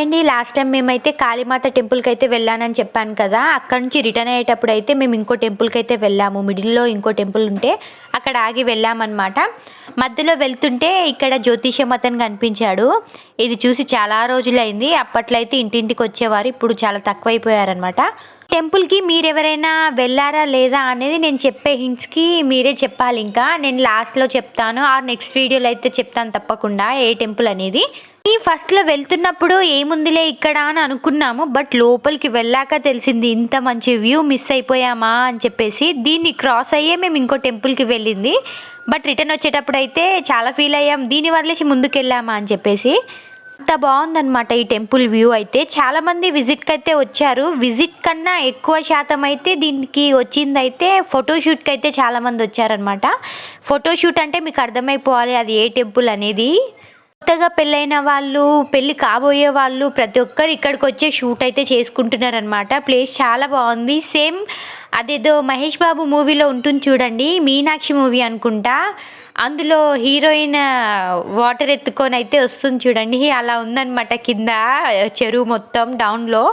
అండి last time మేమైతే కాళీమాత టెంపుల్కి అయితే వెళ్ళానని చెప్పాను కదా అక్కడ నుంచి రిటర్న్ అయ్యేటప్పుడు అయితే మేము ఇంకో టెంపుల్కి అయితే వెళ్ళాము. మిడిల్లో ఇంకో టెంపుల్ ఉంటే అక్కడ ఆగి వెళ్ళామన్నమాట. మధ్యలో వెళ్తుంటే ఇక్కడ జ్యోతిష్యం అతను కనిపించాడు. ఇది చూసి చాలా రోజులైంది. అప్పట్లో అయితే ఇంటింటికి వచ్చేవారు ఇప్పుడు చాలా తక్కువైపోయారనమాట టెంపుల్కి మీరు ఎవరైనా వెళ్ళారా లేదా అనేది నేను చెప్పే హింట్స్కి మీరే చెప్పాలి ఇంకా. నేను లాస్ట్లో చెప్తాను ఆర్ నెక్స్ట్ వీడియోలో అయితే చెప్తాను తప్పకుండా ఏ టెంపుల్ అనేది. ఈ ఫస్ట్లో వెళ్తున్నప్పుడు ఏముందిలే ఇక్కడ అని అనుకున్నాము బట్ లోపలికి వెళ్ళాక తెలిసింది ఇంత మంచి వ్యూ మిస్ అయిపోయామా అని చెప్పేసి దీన్ని క్రాస్ అయ్యే మేము ఇంకో టెంపుల్కి వెళ్ళింది. బట్ రిటర్న్ వచ్చేటప్పుడు అయితే చాలా ఫీల్ అయ్యాం దీన్ని వదిలేసి ముందుకెళ్ళామా అని చెప్పేసి. అంత బాగుందనమాట ఈ టెంపుల్ వ్యూ అయితే. చాలామంది విజిట్కి అయితే వచ్చారు. విజిట్ కన్నా ఎక్కువ శాతం అయితే దీనికి వచ్చింది అయితే ఫోటోషూట్కి అయితే చాలామంది వచ్చారనమాట ఫోటోషూట్ అంటే మీకు అర్థమైపోవాలి అది ఏ టెంపుల్ అనేది. కొత్తగా పెళ్ళైన వాళ్ళు పెళ్ళి కాబోయే వాళ్ళు ప్రతి ఒక్కరు ఇక్కడికి వచ్చే షూట్ అయితే చేసుకుంటున్నారనమాట ప్లేస్ చాలా బాగుంది. సేమ్ అదేదో మహేష్ బాబు మూవీలో ఉంటుంది చూడండి మీనాక్షి మూవీ అనుకుంటా. అందులో హీరోయిన్ వాటర్ ఎత్తుకొని అయితే వస్తుంది చూడండి. అలా ఉందన్నమాట కింద చెరువు మొత్తం డౌన్లో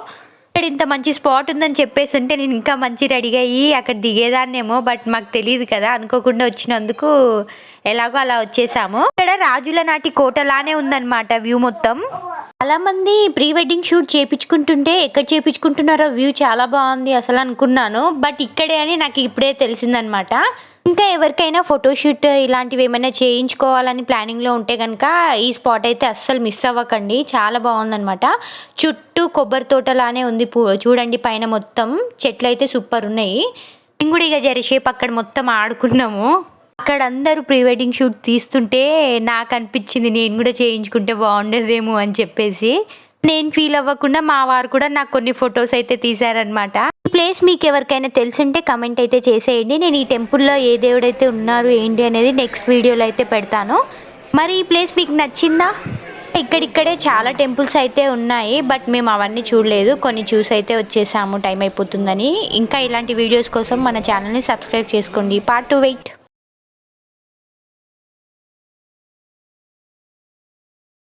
ఇక్కడ ఇంత మంచి స్పాట్ ఉందని చెప్పేసి ఉంటే నేను ఇంకా మంచి రెడీగా అయ్యి అక్కడ దిగేదాన్నేమో బట్ మాకు తెలియదు కదా. అనుకోకుండా వచ్చినందుకు ఎలాగో అలా వచ్చేసాము. ఇక్కడ రాజుల నాటి కోటలానే ఉందన్నమాట వ్యూ మొత్తం. చాలా మంది ప్రీ వెడ్డింగ్ షూట్ చేపించుకుంటుంటే ఎక్కడ చేపించుకుంటున్నారో వ్యూ చాలా బాగుంది అసలు అనుకున్నాను. బట్ ఇక్కడే అని నాకు ఇప్పుడే తెలిసిందనమాట. ఇంకా ఎవరికైనా ఫోటోషూట్ ఇలాంటివి ఏమైనా చేయించుకోవాలని ప్లానింగ్లో ఉంటే కనుక ఈ స్పాట్ అయితే అస్సలు మిస్ అవ్వకండి. చాలా బాగుందనమాట. చుట్టూ కొబ్బరి తోటలానే ఉంది పూ- చూడండి పైన మొత్తం. చెట్లు అయితే సూపర్ ఉన్నాయి. ఇంగుడిగా కూడా ఇక జరిసేపు అక్కడ మొత్తం ఆడుకున్నాము. అక్కడ అందరూ ప్రీ వెడ్డింగ్ షూట్ తీస్తుంటే నాకు అనిపించింది నేను కూడా చేయించుకుంటే బాగుండేదేమో అని చెప్పేసి. నేను ఫీల్ అవ్వకుండా మా వారు కూడా నాకు కొన్ని ఫొటోస్ అయితే తీశారనమాట ఈ ప్లేస్ మీకు ఎవరికైనా తెలుసుంటే కమెంట్ అయితే చేసేయండి. నేను ఈ టెంపుల్లో ఏ దేవుడైతే ఉన్నారు ఏంటి అనేది నెక్స్ట్ వీడియోలో అయితే పెడతాను. మరి ఈ ప్లేస్ మీకు నచ్చిందా? ఇక్కడిక్కడే చాలా టెంపుల్స్ అయితే ఉన్నాయి బట్ మేము అవన్నీ చూడలేదు. కొన్ని చూసి అయితే వచ్చేసాము టైం అయిపోతుందని. ఇంకా ఇలాంటి వీడియోస్ కోసం మన ఛానల్ని సబ్స్క్రైబ్ చేసుకోండి. Part two wait.